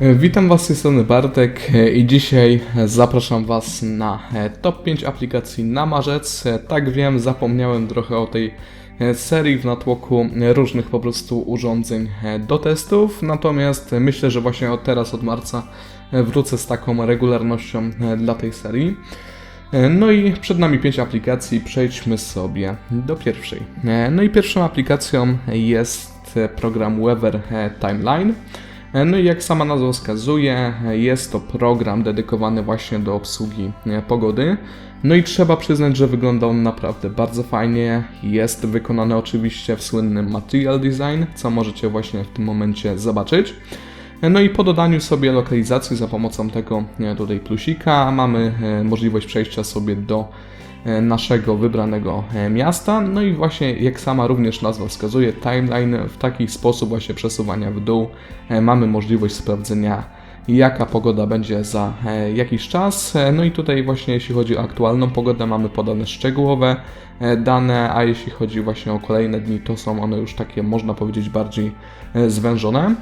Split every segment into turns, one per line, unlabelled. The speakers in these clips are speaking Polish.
E, Witam Was z tej strony Bartek e, i dzisiaj zapraszam Was na e, top 5 aplikacji na marzec. Tak wiem, zapomniałem trochę o tej serii w natłoku różnych po prostu urządzeń do testów, natomiast myślę, że właśnie od teraz, od marca wrócę z taką regularnością dla tej serii. No i przed nami 5 aplikacji, przejdźmy sobie do pierwszej. No i pierwszą aplikacją jest program Weather Timeline. E, No i jak sama nazwa wskazuje, jest to program dedykowany właśnie do obsługi e, pogody. No i trzeba przyznać, że wygląda on naprawdę bardzo fajnie. Jest wykonany oczywiście w słynnym Material Design, co możecie właśnie w tym momencie zobaczyć. E, No i po dodaniu sobie lokalizacji za pomocą tego tutaj plusika mamy możliwość przejścia sobie do naszego wybranego e, miasta. No i właśnie jak sama również nazwa wskazuje, timeline w taki sposób właśnie przesuwania w dół e, mamy możliwość sprawdzenia jaka pogoda będzie za e, jakiś czas. E, No i tutaj właśnie jeśli chodzi o aktualną pogodę mamy podane szczegółowe e, dane, a jeśli chodzi właśnie o kolejne dni to są one już takie można powiedzieć bardziej e, zwężone.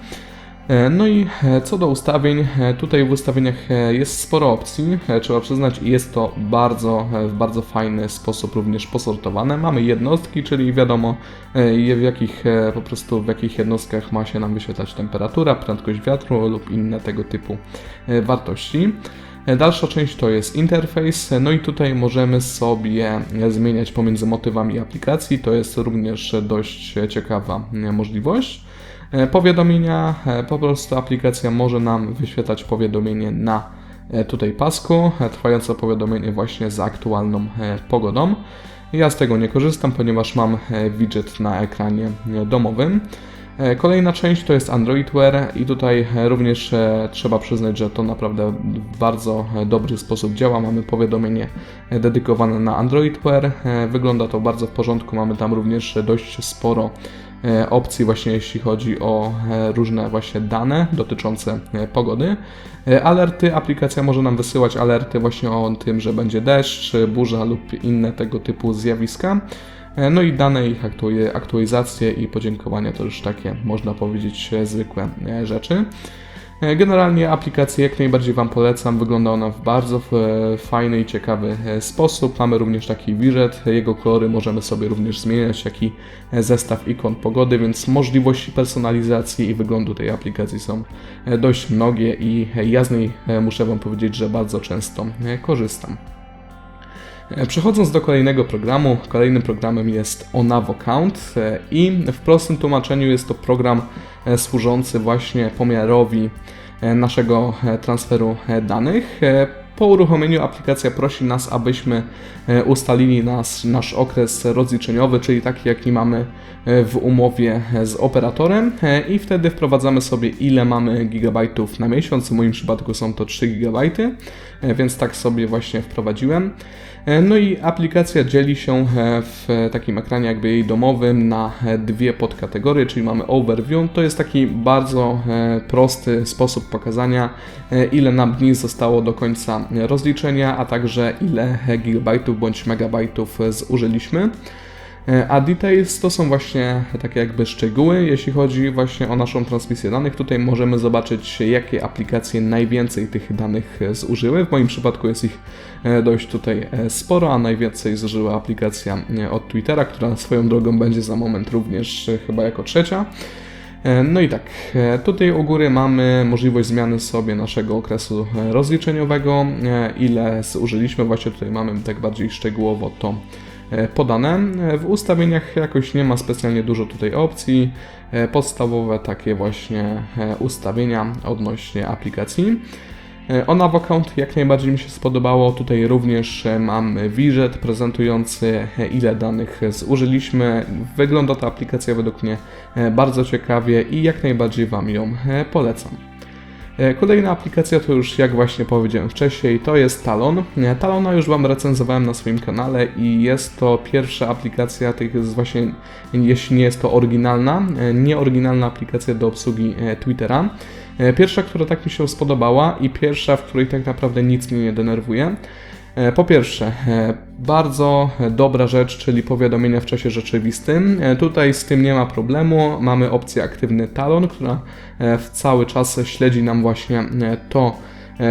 E, No i e, co do ustawień, e, tutaj w ustawieniach jest sporo opcji, trzeba przyznać, jest to bardzo, w bardzo fajny sposób również posortowane. Mamy jednostki, czyli wiadomo w jakich po prostu w jakich jednostkach ma się nam wyświetlać temperatura, prędkość wiatru lub inne tego typu wartości. Dalsza część to jest interfejs, no i tutaj możemy sobie zmieniać pomiędzy motywami aplikacji, to jest również dość ciekawa możliwość. Powiadomienia, po prostu aplikacja może nam wyświetlać powiadomienie na e, tutaj pasku, e, trwające powiadomienie właśnie z aktualną e, pogodą. Ja z tego nie korzystam, ponieważ mam widget na ekranie domowym. E, Kolejna część to jest Android Wear i tutaj e, również e, trzeba przyznać, że to naprawdę w bardzo dobry sposób działa. Mamy powiadomienie dedykowane na Android Wear. Wygląda to bardzo w porządku. Mamy tam również dość sporo opcji właśnie jeśli chodzi o różne właśnie dane dotyczące pogody. Alerty, aplikacja może nam wysyłać alerty właśnie o tym, że będzie deszcz, burza lub inne tego typu zjawiska. E, No i dane ich aktualizacje i podziękowania to już takie, można powiedzieć, e, zwykłe e, rzeczy. Generalnie aplikację jak najbardziej Wam polecam. Wygląda ona w bardzo fajny i ciekawy sposób. Mamy również taki widget. Jego kolory możemy sobie również zmieniać, jak i zestaw ikon pogody, więc możliwości personalizacji i wyglądu tej aplikacji są dość mnogie i ja z niej muszę Wam powiedzieć, że bardzo często korzystam. E, Przechodząc do kolejnego programu, kolejnym programem jest Onavo Count e, i w prostym tłumaczeniu jest to program e, służący właśnie pomiarowi naszego transferu danych. Po uruchomieniu aplikacja prosi nas, abyśmy e, ustalili nas, nasz okres rozliczeniowy, czyli taki jaki mamy e, w umowie e, z operatorem i wtedy wprowadzamy sobie ile mamy gigabajtów na miesiąc. W moim przypadku są to 3 gigabajty, więc tak sobie właśnie wprowadziłem. No i aplikacja dzieli się w takim ekranie jakby jej domowym na dwie podkategorie, czyli mamy overview, to jest taki bardzo prosty sposób pokazania ile nam dni zostało do końca rozliczenia, a także ile gigabajtów bądź megabajtów zużyliśmy. E, A details to są właśnie takie jakby szczegóły, jeśli chodzi właśnie o naszą transmisję danych. Tutaj możemy zobaczyć, jakie aplikacje najwięcej tych danych e, zużyły. W moim przypadku jest ich e, dość tutaj sporo, a najwięcej zużyła aplikacja od Twittera, która swoją drogą będzie za moment również chyba jako trzecia. E, No i tak, e, tutaj u góry mamy możliwość zmiany sobie naszego okresu e, rozliczeniowego, ile zużyliśmy, właśnie tutaj mamy tak bardziej szczegółowo to podane. W ustawieniach jakoś nie ma specjalnie dużo tutaj opcji, podstawowe takie właśnie ustawienia odnośnie aplikacji. E, Ona w account jak najbardziej mi się spodobało. Tutaj również e, mam widget prezentujący e, ile danych zużyliśmy. Wygląda ta aplikacja według mnie bardzo ciekawie i jak najbardziej Wam ją polecam. Kolejna aplikacja to już jak właśnie powiedziałem wcześniej, to jest Talon. Talona już Wam recenzowałem na swoim kanale i jest to pierwsza aplikacja tych właśnie, jeśli nie jest to oryginalna, nieoryginalna aplikacja do obsługi Twittera. E, Pierwsza, która tak mi się spodobała i pierwsza, w której tak naprawdę nic mnie nie denerwuje. E, Po pierwsze, e, bardzo dobra rzecz, czyli powiadomienia w czasie rzeczywistym. Tutaj z tym nie ma problemu. Mamy opcję aktywny talon, która w cały czas śledzi nam właśnie to,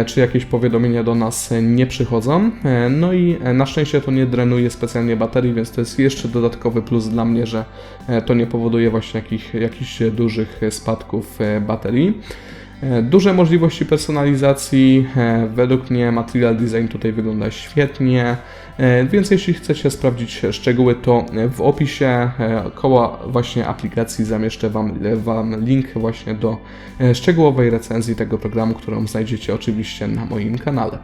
czy jakieś powiadomienia do nas e, nie przychodzą. E, No i e, na szczęście to nie drenuje specjalnie baterii, więc to jest jeszcze dodatkowy plus dla mnie, że e, to nie powoduje właśnie jakich, jakichś dużych e, spadków e, baterii. E, Duże możliwości personalizacji. e, Według mnie Material Design tutaj wygląda świetnie, e, więc jeśli chcecie sprawdzić szczegóły, to w opisie e, koło właśnie aplikacji zamieszczę Wam, wam link właśnie do e, szczegółowej recenzji tego programu, którą znajdziecie oczywiście na moim kanale.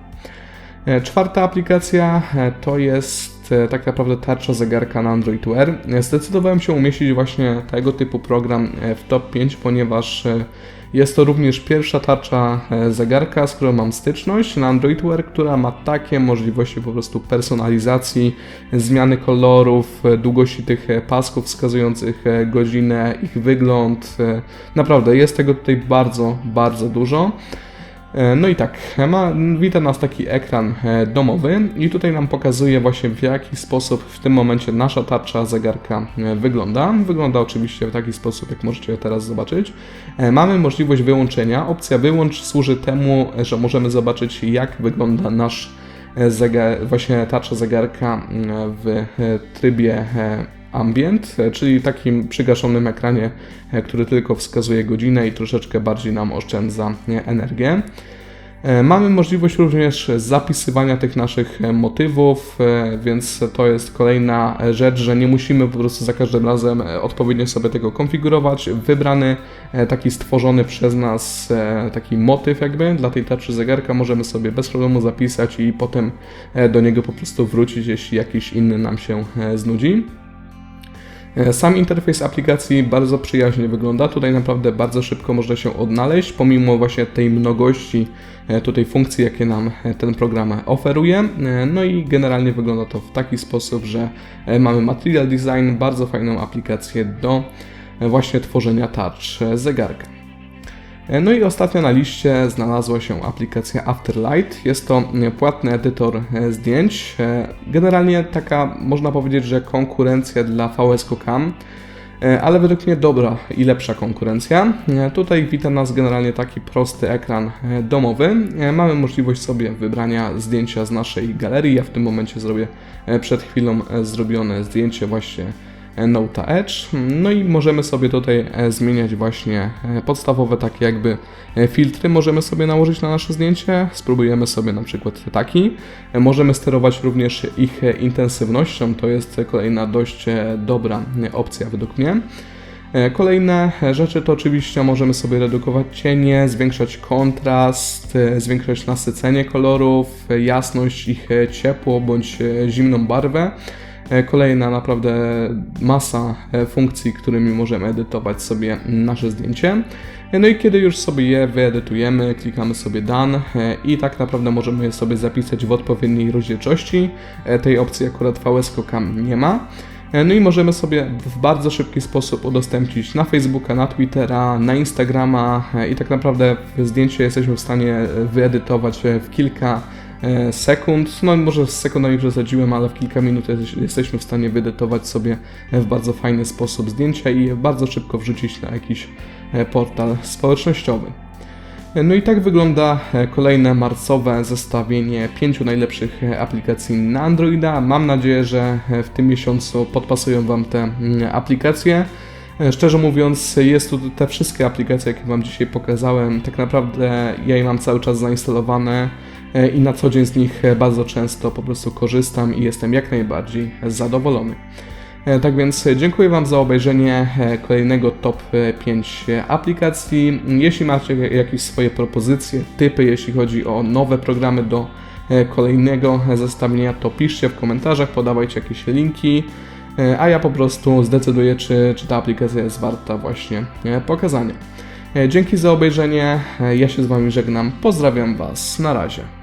E, Czwarta aplikacja e, to jest e, tak naprawdę tarcza zegarka na Android Wear. E, Zdecydowałem się umieścić właśnie tego typu program e, w top 5, ponieważ jest to również pierwsza tarcza zegarka, z którą mam styczność na Android Wear, która ma takie możliwości po prostu personalizacji, zmiany kolorów, długości tych pasków wskazujących godzinę, ich wygląd. Naprawdę jest tego tutaj bardzo, bardzo dużo. E, No i tak, ma, wita nas taki ekran e, domowy i tutaj nam pokazuje właśnie w jaki sposób w tym momencie nasza tarcza zegarka e, wygląda. Wygląda oczywiście w taki sposób, jak możecie teraz zobaczyć. Mamy możliwość wyłączenia. Opcja wyłącz służy temu, że możemy zobaczyć jak wygląda nasz zegar, właśnie tarcza zegarka w trybie ambient, e, czyli takim przygaszonym ekranie, e, który tylko wskazuje godzinę i troszeczkę bardziej nam oszczędza energię. E, Mamy możliwość również zapisywania tych naszych motywów, więc to jest kolejna rzecz, że nie musimy po prostu za każdym razem odpowiednio sobie tego konfigurować. Wybrany taki stworzony przez nas taki motyw jakby dla tej tarczy zegarka możemy sobie bez problemu zapisać i potem do niego po prostu wrócić, jeśli jakiś inny nam się znudzi. E, Sam interfejs aplikacji bardzo przyjaźnie wygląda. Tutaj naprawdę bardzo szybko można się odnaleźć, pomimo właśnie tej mnogości e, tutaj funkcji, jakie nam e, ten program oferuje. No i generalnie wygląda to w taki sposób, że mamy Material Design, bardzo fajną aplikację do właśnie tworzenia tarcz zegarka. E, No i ostatnio na liście znalazła się aplikacja Afterlight. Jest to płatny edytor e, zdjęć. E, Generalnie taka, można powiedzieć, że konkurencja dla VS Cam, ale według mnie dobra i lepsza konkurencja. Tutaj wita nas generalnie taki prosty ekran domowy. Mamy możliwość sobie wybrania zdjęcia z naszej galerii. Ja w tym momencie zrobię przed chwilą zrobione zdjęcie właśnie e, Note Edge. No i możemy sobie tutaj e, zmieniać właśnie e, podstawowe takie jakby filtry możemy sobie nałożyć na nasze zdjęcie. Spróbujemy sobie na przykład taki. Możemy sterować również ich intensywnością. To jest kolejna dość dobra opcja według mnie. Kolejne rzeczy to oczywiście możemy sobie redukować cienie, zwiększać kontrast, zwiększać nasycenie kolorów, jasność, ich ciepło bądź zimną barwę. E, Kolejna naprawdę masa e, funkcji, którymi możemy edytować sobie nasze zdjęcie. E, No i kiedy już sobie je wyedytujemy, klikamy sobie Done i tak naprawdę możemy je sobie zapisać w odpowiedniej rozdzielczości. Tej opcji akurat VS Cam nie ma. No i możemy sobie w bardzo szybki sposób udostępnić na Facebooka, na Twittera, na Instagrama i tak naprawdę zdjęcie jesteśmy w stanie wyedytować w kilka sekund. No może z sekundami przesadziłem, ale w kilka minut jest- jesteśmy w stanie wyedytować sobie e, w bardzo fajny sposób zdjęcia i bardzo szybko wrzucić na jakiś e, portal społecznościowy. No i tak wygląda e, kolejne marcowe zestawienie pięciu najlepszych e, aplikacji na Androida. Mam nadzieję, że e, w tym miesiącu podpasują Wam te mm, aplikacje. E, Szczerze mówiąc, jest tu te wszystkie aplikacje, jakie Wam dzisiaj pokazałem. Tak naprawdę ja je mam cały czas zainstalowane e, i na co dzień z nich e, bardzo często po prostu korzystam i jestem jak najbardziej zadowolony. E, Tak więc e, dziękuję Wam za obejrzenie e, kolejnego top e, 5 aplikacji. Jeśli macie jakieś swoje propozycje, typy, jeśli chodzi o nowe programy do e, kolejnego zestawienia, to piszcie w komentarzach, podawajcie jakieś linki, e, a ja po prostu zdecyduję, czy, czy ta aplikacja jest warta właśnie e, pokazania. E, Dzięki za obejrzenie, e, ja się z Wami żegnam, pozdrawiam Was, na razie.